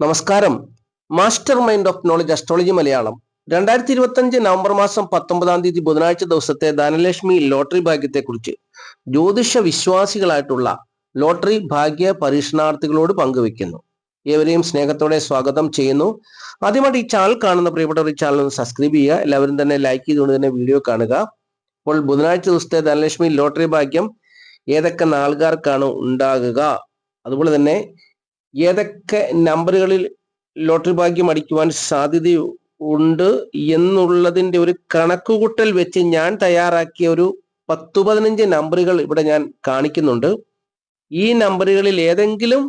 നമസ്കാരം. Master mind of knowledge astrology Malayalam. രണ്ടായിരത്തി ഇരുപത്തഞ്ച് നവംബർ മാസം പത്തൊമ്പതാം തീയതി ബുധനാഴ്ച ദിവസത്തെ ധനലക്ഷ്മി ലോട്ടറി ഭാഗ്യത്തെക്കുറിച്ച് ജ്യോതിഷ വിശ്വാസികളായിട്ടുള്ള ലോട്ടറി ഭാഗ്യ പരീക്ഷണാർത്ഥികളോട് പങ്കുവെക്കുന്നു ഏവരെയും സ്നേഹത്തോടെ സ്വാഗതം ചെയ്യുന്നു. ആദ്യമായിട്ട് ഈ ചാനൽ കാണുന്ന പ്രിയപ്പെട്ടവർ ഈ ചാനൽ ഒന്ന് സബ്സ്ക്രൈബ് ചെയ്യുക എല്ലാവരും തന്നെ ലൈക്ക് ചെയ്തുകൊണ്ട് തന്നെ വീഡിയോ കാണുക. അപ്പോൾ ബുധനാഴ്ച ദിവസത്തെ ധനലക്ഷ്മി ലോട്ടറി ഭാഗ്യം ഏതൊക്കെ നാളുകാർക്കാണ് ഉണ്ടാകുക? അതുപോലെ തന്നെ ഏതൊക്കെ നമ്പറുകളിൽ ലോട്ടറി ഭാഗ്യം അടിക്കുവാൻ സാധ്യത ഉണ്ട് എന്നുള്ളതിന്റെ ഒരു കണക്കുകൂട്ടൽ വെച്ച് ഞാൻ തയ്യാറാക്കിയ ഒരു പത്തു പതിനഞ്ച് നമ്പറുകൾ ഇവിടെ ഞാൻ കാണിക്കുന്നുണ്ട്. ഈ നമ്പറുകളിൽ ഏതെങ്കിലും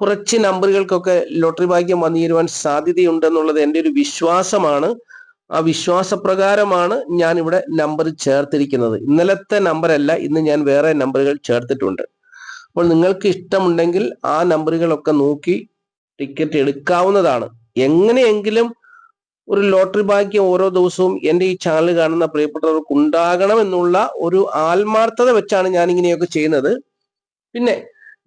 കുറച്ച് നമ്പറുകൾക്കൊക്കെ ലോട്ടറി ഭാഗ്യം വന്നു ചേരുവാൻ സാധ്യതയുണ്ടെന്നുള്ളത് എന്റെ ഒരു വിശ്വാസമാണ്. ആ വിശ്വാസപ്രകാരമാണ് ഞാൻ ഇവിടെ നമ്പർ ചേർത്തിരിക്കുന്നത്. ഇന്നലത്തെ നമ്പറല്ല ഇന്ന് ഞാൻ വേറെ നമ്പറുകൾ ചേർത്തിട്ടുണ്ട്. അപ്പോൾ നിങ്ങൾക്ക് ഇഷ്ടമുണ്ടെങ്കിൽ ആ നമ്പറുകളൊക്കെ നോക്കി ടിക്കറ്റ് എടുക്കാവുന്നതാണ്. എങ്ങനെയെങ്കിലും ഒരു ലോട്ടറി ഭാഗ്യം ഓരോ ദിവസവും എന്റെ ഈ ചാനൽ കാണുന്ന പ്രിയപ്പെട്ടവർക്ക് ഉണ്ടാകണം എന്നുള്ള ഒരു ആത്മാർത്ഥത വെച്ചാണ് ഞാൻ ഇങ്ങനെയൊക്കെ ചെയ്യുന്നത്. പിന്നെ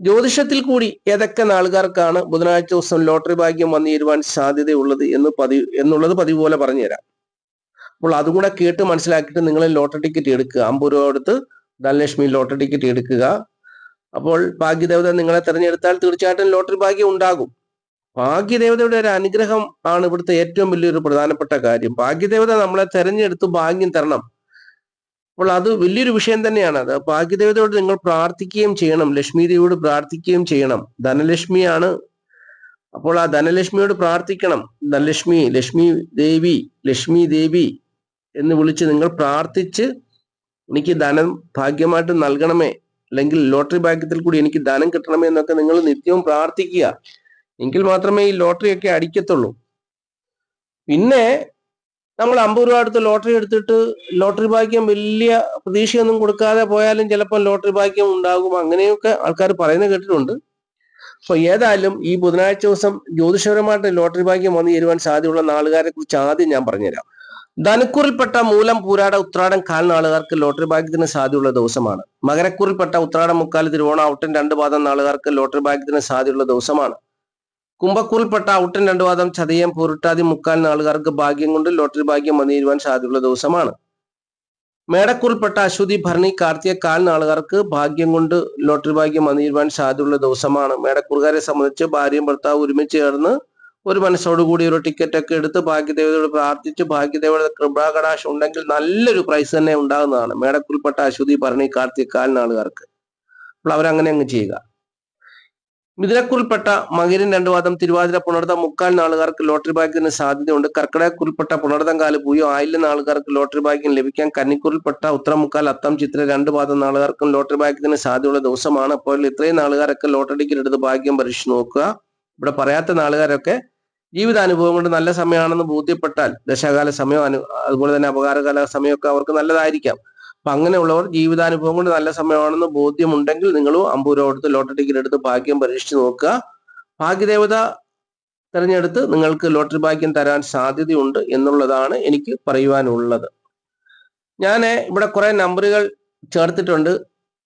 ജ്യോതിഷത്തിൽ കൂടി ഏതൊക്കെ നാളുകാർക്കാണ് ബുധനാഴ്ച ദിവസം ലോട്ടറി ഭാഗ്യം വന്നു ചേരുവാൻ സാധ്യതയുള്ളത് എന്ന് പതിവ് എന്നുള്ളത് പതിവ് പോലെ പറഞ്ഞുതരാം. അപ്പോൾ അതും കൂടെ കേട്ട് മനസ്സിലാക്കിയിട്ട് നിങ്ങൾ ലോട്ടറി ടിക്കറ്റ് എടുക്കുക. അമ്പത് രൂപ കൊടുത്ത് ധനലക്ഷ്മി ലോട്ടറി ടിക്കറ്റ് എടുക്കുക. അപ്പോൾ ഭാഗ്യദേവത നിങ്ങളെ തിരഞ്ഞെടുത്താൽ തീർച്ചയായിട്ടും ലോട്ടറി ഭാഗ്യം ഉണ്ടാകും. ഭാഗ്യദേവതയുടെ ഒരു അനുഗ്രഹം ആണ് ഇവിടുത്തെ ഏറ്റവും വലിയൊരു പ്രധാനപ്പെട്ട കാര്യം. ഭാഗ്യദേവത നമ്മളെ തെരഞ്ഞെടുത്ത് ഭാഗ്യം തരണം. അപ്പോൾ അത് വലിയൊരു വിഷയം തന്നെയാണ്. അത് ഭാഗ്യദേവതയോട് നിങ്ങൾ പ്രാർത്ഥിക്കുകയും ചെയ്യണം. ലക്ഷ്മി ദേവിയോട് പ്രാർത്ഥിക്കുകയും ചെയ്യണം. ധനലക്ഷ്മിയാണ്. അപ്പോൾ ആ ധനലക്ഷ്മിയോട് പ്രാർത്ഥിക്കണം. ധനലക്ഷ്മി ലക്ഷ്മി ദേവി ലക്ഷ്മി ദേവി എന്ന് വിളിച്ച് നിങ്ങൾ പ്രാർത്ഥിച്ച് എനിക്ക് ധനം ഭാഗ്യമായിട്ട് നൽകണമേ അല്ലെങ്കിൽ ലോട്ടറി ഭാഗ്യത്തിൽ കൂടി എനിക്ക് ധനം കിട്ടണമേ എന്നൊക്കെ നിങ്ങൾ നിത്യവും പ്രാർത്ഥിക്കുക. എങ്കിൽ മാത്രമേ ഈ ലോട്ടറി ഒക്കെ അടിക്കത്തുള്ളൂ. പിന്നെ നമ്മൾ അമ്പത് രൂപ അടുത്ത് ലോട്ടറി എടുത്തിട്ട് ലോട്ടറി ഭാഗ്യം വലിയ പ്രതീക്ഷയൊന്നും കൊടുക്കാതെ പോയാലും ചിലപ്പോൾ ലോട്ടറി ഭാഗ്യം ഉണ്ടാകും. അങ്ങനെയൊക്കെ ആൾക്കാർ പറയുന്നത് കേട്ടിട്ടുണ്ട്. അപ്പൊ ഏതായാലും ഈ ബുധനാഴ്ച ദിവസം ജ്യോതിഷപരമായിട്ട് ലോട്ടറി ഭാഗ്യം വന്നു ചേരുവാൻ സാധ്യതയുള്ള നാളുകാരെ കുറിച്ച് ആദ്യം ഞാൻ പറഞ്ഞുതരാം. ധനുക്കൂറിൽപ്പെട്ട മൂലം പൂരാട ഉത്രാടം കാൽ നാളുകാർക്ക് ലോട്ടറി ഭാഗ്യത്തിന് സാധ്യതയുള്ള ദിവസമാണ്. മകരക്കൂറിൽപ്പെട്ട ഉത്രാടം മുക്കാൽ തിരുവോണം ഔട്ടൻ രണ്ട് പാദം നാളുകാർക്ക് ലോട്ടറി ഭാഗ്യത്തിന് സാധ്യതയുള്ള ദിവസമാണ്. കുംഭക്കൂറിൽപ്പെട്ട ഔട്ടൻ രണ്ട് പാദം ചതയം പൂരുട്ടാതി മുക്കാൽ നാളുകാർക്ക് ഭാഗ്യം കൊണ്ട് ലോട്ടറി ഭാഗ്യം വന്നിരുവാൻ സാധ്യതയുള്ള ദിവസമാണ്. മേടക്കൂറിൽപ്പെട്ട അശ്വതി ഭരണി കാർത്തിക കാൽ നാളുകാർക്ക് ഭാഗ്യം കൊണ്ട് ലോട്ടറി ഭാഗ്യം വന്നിരുവാൻ സാധ്യതയുള്ള ദിവസമാണ്. മേടക്കൂറുകാരെ സംബന്ധിച്ച് ഭാര്യയും ഭർത്താവ് ഒരുമിച്ച് ചേർന്ന് ഒരു മനസ്സോടുകൂടി ഒരു ടിക്കറ്റ് ഒക്കെ എടുത്ത് ഭാഗ്യദേവതയോട് പ്രാർത്ഥിച്ച് ഭാഗ്യദേവയുടെ കൃപാകടാശം ഉണ്ടെങ്കിൽ നല്ലൊരു പ്രൈസ് തന്നെ ഉണ്ടാകുന്നതാണ് മേടക്കുൽപ്പെട്ട അശ്വതി ഭരണി കാർത്തിക കാൽ നാളുകാർക്ക്. അപ്പോൾ അവരങ്ങനെ അങ്ങ് ചെയ്യുക. മിഥുനക്കുൽപ്പെട്ട മകരൻ രണ്ടു വാദം തിരുവാതിര പുണർത്തം മുക്കാൽ നാളുകാർക്ക് ലോട്ടറി ഭാഗ്യത്തിന് സാധ്യതയുണ്ട്. കർക്കിടകക്കുൽപ്പെട്ട പുണർത്തം കാൽ പൂയോ ആയില്ലെന്ന നാളുകാർക്ക് ലോട്ടറി ഭാഗ്യം ലഭിക്കാൻ. കന്നിക്കുൽപ്പെട്ട ഉത്തരം മുക്കാൽ അത്തം ചിത്ര രണ്ടു പാദം നാളുകാർക്കും ലോട്ടറി ഭാഗ്യത്തിന് സാധ്യതയുള്ള ദിവസമാണ്. അപ്പോൾ ഇത്രയും നാളുകാരൊക്കെ ലോട്ടറി എടുത്ത് ഭാഗ്യം പരീക്ഷിച്ച് നോക്കുക. ഇവിടെ പറയാത്ത നാളുകാരൊക്കെ ജീവിതാനുഭവം കൊണ്ട് നല്ല സമയമാണെന്ന് ബോധ്യപ്പെട്ടാൽ ദശകാല സമയം അനു അതുപോലെ തന്നെ അപകാരകാല സമയമൊക്കെ അവർക്ക് നല്ലതായിരിക്കാം. അപ്പൊ അങ്ങനെയുള്ളവർ ജീവിതാനുഭവം കൊണ്ട് നല്ല സമയമാണെന്ന് ബോധ്യമുണ്ടെങ്കിൽ നിങ്ങളും അമ്പത് രൂപ കൊടുത്ത് ലോട്ടറി ടിക്കറ്റ് എടുത്ത് ഭാഗ്യം പരീക്ഷിച്ച് നോക്കുക. ഭാഗ്യദേവത തിരഞ്ഞെടുത്ത് നിങ്ങൾക്ക് ലോട്ടറി ഭാഗ്യം തരാൻ സാധ്യതയുണ്ട് എന്നുള്ളതാണ് എനിക്ക് പറയുവാനുള്ളത്. ഞാൻ ഇവിടെ കുറെ നമ്പറുകൾ ചേർത്തിട്ടുണ്ട്.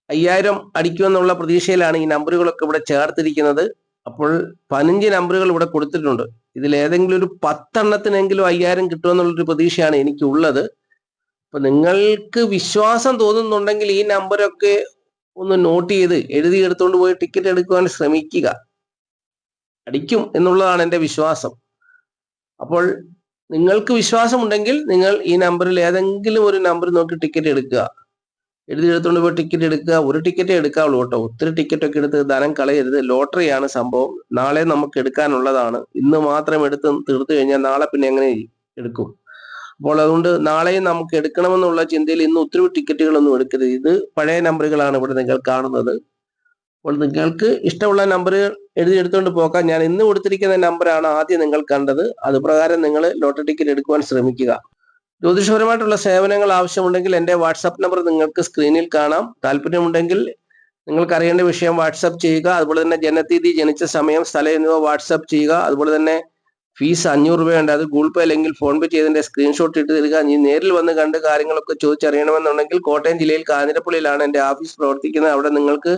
അയ്യായിരം അടിക്കുമെന്നുള്ള പ്രതീക്ഷയിലാണ് ഈ നമ്പറുകളൊക്കെ ഇവിടെ ചേർത്തിരിക്കുന്നത്. അപ്പോൾ പതിനഞ്ച് നമ്പറുകൾ ഇവിടെ കൊടുത്തിട്ടുണ്ട്. ഇതിൽ ഏതെങ്കിലും ഒരു പത്തെണ്ണത്തിനെങ്കിലും അയ്യായിരം കിട്ടുമെന്നുള്ളൊരു പ്രതീക്ഷയാണ് എനിക്കുള്ളത്. അപ്പൊ നിങ്ങൾക്ക് വിശ്വാസം തോന്നുന്നുണ്ടെങ്കിൽ ഈ നമ്പറൊക്കെ ഒന്ന് നോട്ട് ചെയ്ത് എഴുതി എടുത്തുകൊണ്ട് പോയി ടിക്കറ്റ് എടുക്കുവാൻ ശ്രമിക്കുക. അടിക്കും എന്നുള്ളതാണ് എന്റെ വിശ്വാസം. അപ്പോൾ നിങ്ങൾക്ക് വിശ്വാസമുണ്ടെങ്കിൽ നിങ്ങൾ ഈ നമ്പറിൽ ഏതെങ്കിലും ഒരു നമ്പർ നോക്കി ടിക്കറ്റ് എടുക്കുക. എഴുതി എടുത്തുകൊണ്ട് പോയി ടിക്കറ്റ് എടുക്കുക. ഒരു ടിക്കറ്റേ എടുക്കാവുള്ളൂ കേട്ടോ. ഒത്തിരി ടിക്കറ്റ് ഒക്കെ എടുത്ത് ധനം കളയരുത്. ലോട്ടറിയാണ് സംഭവം. നാളെ നമുക്ക് എടുക്കാനുള്ളതാണ്. ഇന്ന് മാത്രം എടുത്ത് തീർത്തു കഴിഞ്ഞാൽ നാളെ പിന്നെ എങ്ങനെ എടുക്കും? അപ്പോൾ അതുകൊണ്ട് നാളെയും നമുക്ക് എടുക്കണമെന്നുള്ള ചിന്തയിൽ ഇന്ന് ഒത്തിരി ടിക്കറ്റുകളൊന്നും എടുക്കരുത്. ഇത് പഴയ നമ്പറുകളാണ് ഇവിടെ നിങ്ങൾ കാണുന്നത്. അപ്പോൾ നിങ്ങൾക്ക് ഇഷ്ടമുള്ള നമ്പർ എഴുതി എടുത്തുകൊണ്ട് പോകാം. ഞാൻ ഇന്ന് കൊടുത്തിരിക്കുന്ന നമ്പറാണ് ആദ്യം നിങ്ങൾ കണ്ടത്. അത് പ്രകാരം നിങ്ങൾ ലോട്ടറി ടിക്കറ്റ് എടുക്കുവാൻ ശ്രമിക്കുക. ജ്യോതിഷപരമായിട്ടുള്ള സേവനങ്ങൾ ആവശ്യമുണ്ടെങ്കിൽ എന്റെ വാട്സാപ്പ് നമ്പർ നിങ്ങൾക്ക് സ്ക്രീനിൽ കാണാം. താല്പര്യമുണ്ടെങ്കിൽ നിങ്ങൾക്ക് അറിയേണ്ട വിഷയം വാട്സാപ്പ് ചെയ്യുക. അതുപോലെ തന്നെ ജനതീയതി ജനിച്ച സമയം സ്ഥലം എന്നിവ വാട്സാപ്പ് ചെയ്യുക. അതുപോലെ തന്നെ ഫീസ് അഞ്ഞൂറ് രൂപയുണ്ട്. അത് ഗൂഗിൾ പേ അല്ലെങ്കിൽ ഫോൺ പേ ചെയ്തതിന്റെ സ്ക്രീൻഷോട്ട് ഇട്ട് തരിക. നീ നേരിൽ വന്ന് കണ്ട് കാര്യങ്ങളൊക്കെ ചോദിച്ചറിയണമെന്നുണ്ടെങ്കിൽ കോട്ടയം ജില്ലയിൽ കാഞ്ഞിരപ്പള്ളിയിലാണ് എന്റെ ഓഫീസ് പ്രവർത്തിക്കുന്നത്. അവിടെ നിങ്ങൾക്ക്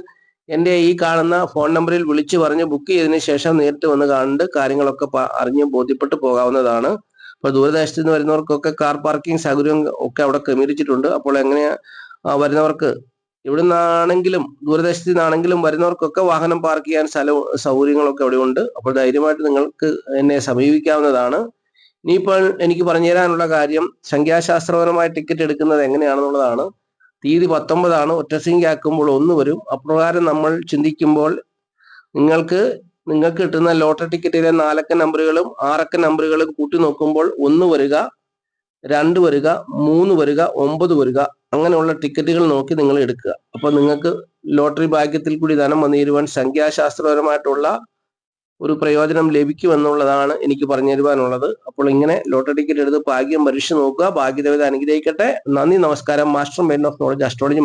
എന്റെ ഈ കാണുന്ന ഫോൺ നമ്പറിൽ വിളിച്ചു പറഞ്ഞ് ബുക്ക് ചെയ്തതിന് ശേഷം നേരിട്ട് വന്ന് കണ്ട് കാര്യങ്ങളൊക്കെ അറിഞ്ഞ് ബോധ്യപ്പെട്ട് പോകാവുന്നതാണ്. അപ്പോൾ ദൂരദേശത്ത് നിന്ന് വരുന്നവർക്കൊക്കെ കാർ പാർക്കിംഗ് സൗകര്യം ഒക്കെ അവിടെ ക്രമീകരിച്ചിട്ടുണ്ട്. അപ്പോൾ എങ്ങനെയാ വരുന്നവർക്ക് ഇവിടെ നിന്നാണെങ്കിലും ദൂരദേശത്ത് നിന്നാണെങ്കിലും വരുന്നവർക്കൊക്കെ വാഹനം പാർക്ക് ചെയ്യാൻ സ്ഥലവും സൗകര്യങ്ങളൊക്കെ അവിടെ ഉണ്ട് അപ്പോൾ ധൈര്യമായിട്ട് നിങ്ങൾക്ക് എന്നെ സമീപിക്കാവുന്നതാണ്. ഇനിയിപ്പോൾ എനിക്ക് പറഞ്ഞു തരാനുള്ള കാര്യം സംഖ്യാശാസ്ത്രപരമായ ടിക്കറ്റ് എടുക്കുന്നത് എങ്ങനെയാണെന്നുള്ളതാണ്. തീയതി പത്തൊമ്പതാണ്. ഒറ്റ ആക്കുമ്പോൾ ഒന്ന് വരും. അപ്രകാരം നമ്മൾ ചിന്തിക്കുമ്പോൾ നിങ്ങൾക്ക് നിങ്ങൾക്ക് കിട്ടുന്ന ലോട്ടറി ടിക്കറ്റിലെ നാലക്ക നമ്പറുകളും ആറക്ക നമ്പറുകളും കൂട്ടി നോക്കുമ്പോൾ ഒന്ന് വരിക രണ്ട് വരിക മൂന്ന് വരിക ഒമ്പത് വരിക അങ്ങനെയുള്ള ടിക്കറ്റുകൾ നോക്കി നിങ്ങൾ എടുക്കുക. അപ്പോൾ നിങ്ങൾക്ക് ലോട്ടറി ഭാഗ്യത്തിൽ കൂടി ധനം വന്നിരുവാൻ സംഖ്യാശാസ്ത്രപരമായിട്ടുള്ള ഒരു പ്രയോജനം ലഭിക്കുമെന്നുള്ളതാണ് എനിക്ക് പറഞ്ഞു തരുവാനുള്ളത്. അപ്പോൾ ഇങ്ങനെ ലോട്ടറി ടിക്കറ്റ് എടുത്ത് ഭാഗ്യം പരീക്ഷ നോക്കുക. ഭാഗ്യദേവത അനുഗ്രഹിക്കട്ടെ. നന്ദി നമസ്കാരം. Master mind of knowledge astrology